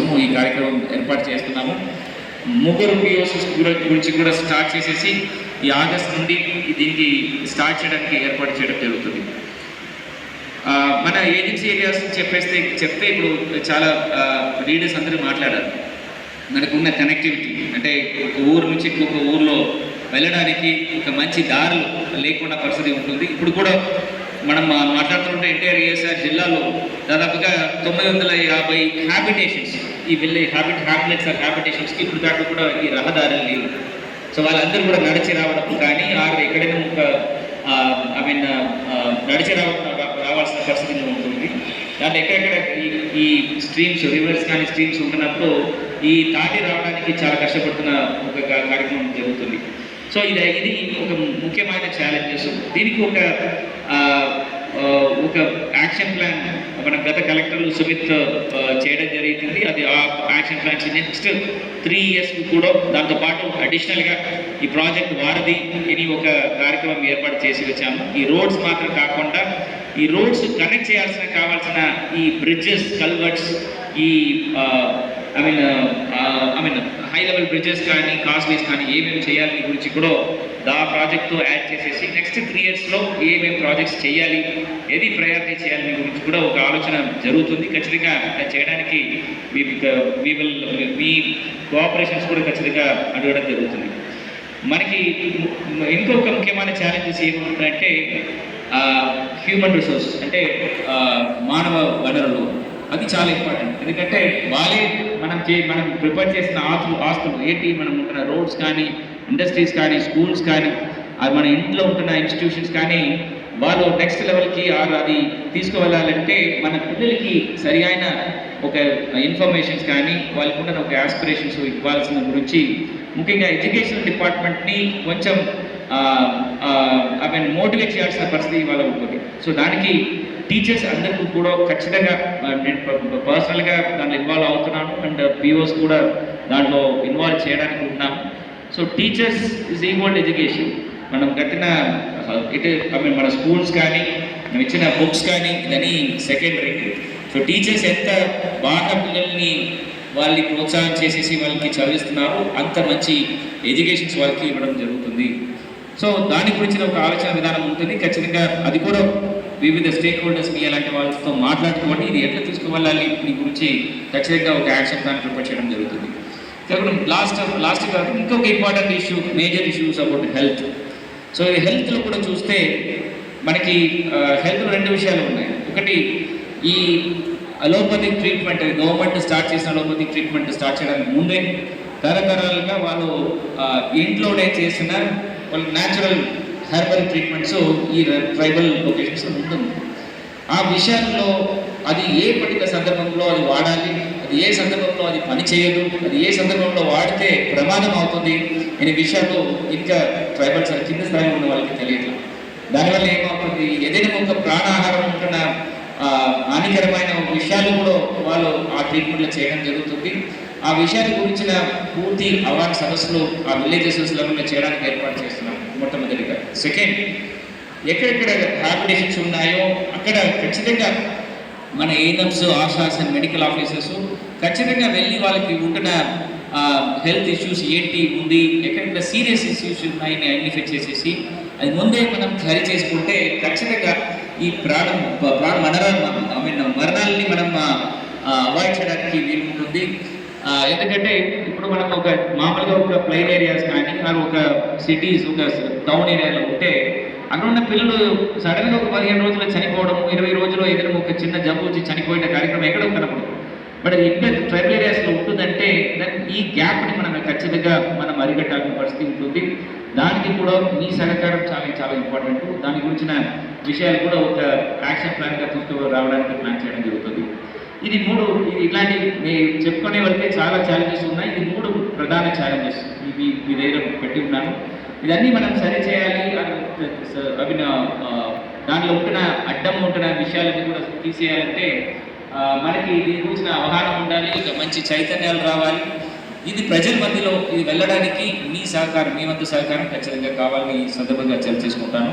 కోసము ఈ కార్యక్రమం ఏర్పాటు చేస్తున్నాము. ముగ్గురు పిఓస్ గురించి కూడా స్టార్ట్ చేసేసి ఈ ఆగస్ట్ నుండి దీనికి స్టార్ట్ చేయడానికి ఏర్పాటు చేయడం జరుగుతుంది. మన ఏజెన్సీ ఏరియాస్ చెప్పేస్తే చెప్తే ఇప్పుడు చాలా లీడర్స్ అందరూ మాట్లాడారు. మనకున్న కనెక్టివిటీ అంటే ఒక ఊరు నుంచి ఇంకొక ఊర్లో వెళ్ళడానికి ఒక మంచి దారులు లేకుండా పరిస్థితి ఉంటుంది. ఇప్పుడు కూడా మనం మాట్లాడుతుంటే ఎన్టీఆర్ ఏఎస్ఆర్ జిల్లాలో దాదాపుగా తొమ్మిది వందల యాభై హ్యాబిటేషన్స్ ఈ వెళ్ళే హ్యాబిట్ హ్యాబిలెట్స్ ఆర్ హ్యాబిటేషన్స్కి ఇప్పుడు దాకా కూడా ఈ రహదారులు లేవు. సో వాళ్ళందరూ కూడా నడిచి రావడం కానీ ఆరు ఎక్కడైనా ఒక ఐ మీన్ నడిచి రావడం రావాల్సిన పరిస్థితి ఉంటుంది. దాంట్లో ఎక్కడెక్కడ ఈ ఈ స్ట్రీమ్స్ రివర్స్ కానీ స్ట్రీమ్స్ ఉంటున్నప్పుడు ఈ దాటి రావడానికి చాలా కష్టపడుతున్న ఒక కార్యక్రమం జరుగుతుంది. సో ఇది ఇది ఒక ముఖ్యమైన ఛాలెంజెస్ దీనికి ఒక ఒక యాక్షన్ ప్లాన్ మన గత కలెక్టర్లు సుమిత్ చేయడం జరిగింది. అది ఆ action plans next three years కూడా దాంతోపాటు అడిషనల్గా ఈ ప్రాజెక్ట్ వారధి అని ఒక కార్యక్రమం ఏర్పాటు చేసి వచ్చాము. ఈ రోడ్స్ మాత్రం కాకుండా ఈ రోడ్స్ కనెక్ట్ చేయాల్సిన కావాల్సిన ఈ బ్రిడ్జెస్ కల్వర్ట్స్ ఈ I mean I mean high level bridges కానీ కాస్ట్లీస్ కానీ ఏమేమి చేయాలి గురించి కూడా దా ప్రాజెక్టు యాడ్ చేసేసి నెక్స్ట్ త్రీ ఇయర్స్లో ఏమేమి ప్రాజెక్ట్స్ చేయాలి ఏది ప్రయారిటీ చేయాలి మీ గురించి కూడా ఒక ఆలోచన జరుగుతుంది. ఖచ్చితంగా చేయడానికి మీ మీ విల్ మీ కోఆపరేషన్స్ కూడా ఖచ్చితంగా అడగడం జరుగుతుంది. మనకి ఇంకొక ముఖ్యమైన ఛాలెంజెస్ ఏముంటాయంటే హ్యూమన్ రిసోర్స్ అంటే మానవ వనరులు. అది చాలా ఇంపార్టెంట్ ఎందుకంటే వాళ్ళే మనం చే మనం ప్రిపేర్ చేసిన ఆస్తులు ఆస్తులు ఏంటి మనం ఉంటున్న రోడ్స్ కానీ ఇండస్ట్రీస్ కానీ స్కూల్స్ కానీ అది మన ఇంట్లో ఉంటున్న ఇన్స్టిట్యూషన్స్ కానీ వాళ్ళు నెక్స్ట్ లెవెల్కి ఆరు అది తీసుకువెళ్ళాలంటే మన పిల్లలకి సరి అయిన ఒక ఇన్ఫర్మేషన్స్ కానీ వాళ్ళకు ఉన్న ఒక ఆస్పిరేషన్స్ ఇవ్వాల్సిన గురించి ముఖ్యంగా ఎడ్యుకేషన్ డిపార్ట్మెంట్ని కొంచెం ఐ మీన్ మోటివేట్ చేయాల్సిన పరిస్థితి ఇవాళ ఉంటుంది. సో దానికి టీచర్స్ అందరికీ కూడా ఖచ్చితంగా నేను పర్సనల్గా దాంట్లో ఇన్వాల్వ్ అవుతున్నాను. అండ్ పిఓస్ కూడా దాంట్లో ఇన్వాల్వ్ చేయడానికి ఉన్నాము so teachers is equal education మనం కట్టిన ఇటు మీన్ మన స్కూల్స్ కానీ మనం ఇచ్చిన బుక్స్ కానీ ఇదని సెకండరీ సో టీచర్స్ ఎంత బాగా పిల్లల్ని వాళ్ళని ప్రోత్సాహం చేసేసి వాళ్ళకి చదివిస్తున్నారు అంత మంచి ఎడ్యుకేషన్స్ వాళ్ళకి ఇవ్వడం జరుగుతుంది. సో దాని గురించిన ఒక ఆలోచన విధానం ఉంటుంది. ఖచ్చితంగా అది కూడా వివిధ స్టేక్ హోల్డర్స్ని మీ అలాంటి వాళ్ళతో మాట్లాడుకోండి. ఇది ఎట్లా తీసుకువెళ్ళాలి? దీని గురించి ఖచ్చితంగా ఒక యాక్షన్ ప్లాన్ ప్రిపేర్ చేయడం జరుగుతుంది. కేవలం లాస్ట్ లాస్ట్ కాదు ఇంకొక important issue major issues about health so ఈ హెల్త్లో కూడా చూస్తే మనకి హెల్త్ రెండు విషయాలు ఉన్నాయి. ఒకటి ఈ అలోపతిక్ ట్రీట్మెంట్ గవర్నమెంట్ స్టార్ట్ చేసిన అలోపతిక్ ట్రీట్మెంట్ స్టార్ట్ చేయడానికి ముందే తరతరాలుగా వాళ్ళు ఇంట్లోనే చేసిన వాళ్ళు న్యాచురల్ హెర్బల్ ట్రీట్మెంట్స్ ఈ ట్రైబల్ లొకేషన్స్లో ఉంటుంది. ఆ విషయాల్లో అది ఏ పడిన సందర్భంలో అది వాడాలి ఏ సందర్భంలో అది పని చేయదు అది ఏ సందర్భంలో వాడితే ప్రమాదం అవుతుంది అనే విషయాలు ఇంకా ట్రైబల్స్ కింద స్థాయిలో ఉన్న వాళ్ళకి తెలియదు దానివల్ల ఏమవుతుంది? ఏదైనా ఒక ప్రాణాహారం ఉంటున్న హానికరమైన విషయాలు కూడా వాళ్ళు ఆ ట్రీట్మెంట్లో చేయడం జరుగుతుంది. ఆ విషయాల గురించిన పూర్తి అవార్డు సదస్సులు ఆ విలేజెస్ లెవెల్లో చేయడానికి ఏర్పాటు చేస్తున్నాం మొట్టమొదటిగా. సెకండ్ ఎక్కడెక్కడ హ్యాబిటేషన్స్ ఉన్నాయో అక్కడ ఖచ్చితంగా మన ANMs ASHAs and medical officers ఖచ్చితంగా వెళ్ళి వాళ్ళకి ఉంటున్న హెల్త్ ఇష్యూస్ ఏంటి ఉంది ఎక్కడెక్కడ సీరియస్ ఇష్యూస్ ఉన్నాయని ఐడెంటిఫై చేసేసి అది ముందే మనం సరి చేసుకుంటే ఖచ్చితంగా ఈ ప్రాణం ప్రాణ మరణాలు ఐ మీన్ మరణాలని మనం అవాయిడ్ చేయడానికి వీలు ఉంటుంది. ఎందుకంటే ఇప్పుడు మనం ఒక మామూలుగా ఒక ప్లెయిన్ ఏరియాస్ కానీ ఒక సిటీస్ ఒక టౌన్ ఏరియాలో ఉంటే అక్కడ ఉన్న పిల్లలు సడన్గా ఒక పదిహేను రోజులు చనిపోవడం ఇరవై రోజులు ఏదైనా ఒక చిన్న జబ్బు వచ్చి చనిపోయిన కార్యక్రమం ఎక్కడో కనపడదు. బట్ అది ఇంకా ట్రైబల్ ఏరియాస్లో ఉంటుందంటే దాని ఈ గ్యాప్ని మనం ఖచ్చితంగా మనం అరికట్టాల్సిన పరిస్థితి ఉంటుంది. దానికి కూడా మీ సహకారం చాలా చాలా ఇంపార్టెంట్ దాని గురించిన విషయాలు కూడా ఒక యాక్షన్ ప్లాన్గా తీసుకు రావడానికి ప్లాన్ చేయడం జరుగుతుంది. ఇది మూడు ఇది ఇట్లాంటి చెప్పుకునే వెళ్తే చాలా ఛాలెంజెస్ ఉన్నాయి. ఇది మూడు ప్రధాన ఛాలెంజెస్ ఇవి మీ దగ్గర పెట్టి ఉన్నాను. ఇదన్నీ మనం సరి చేయాలి. అవి నా- దానిలో ఉంటున్న అడ్డం ఉంటున్న విషయాలన్నీ కూడా తీసేయాలంటే మనకి దీని గురించిన అవగాహన ఉండాలి ఒక మంచి చైతన్యాలు రావాలి. ఇది ప్రజల మధ్యలో ఇది వెళ్ళడానికి మీ సహకారం మీ వంతు సహకారం ఖచ్చితంగా కావాలని ఈ సందర్భంగా చర్చ చేసుకుంటాను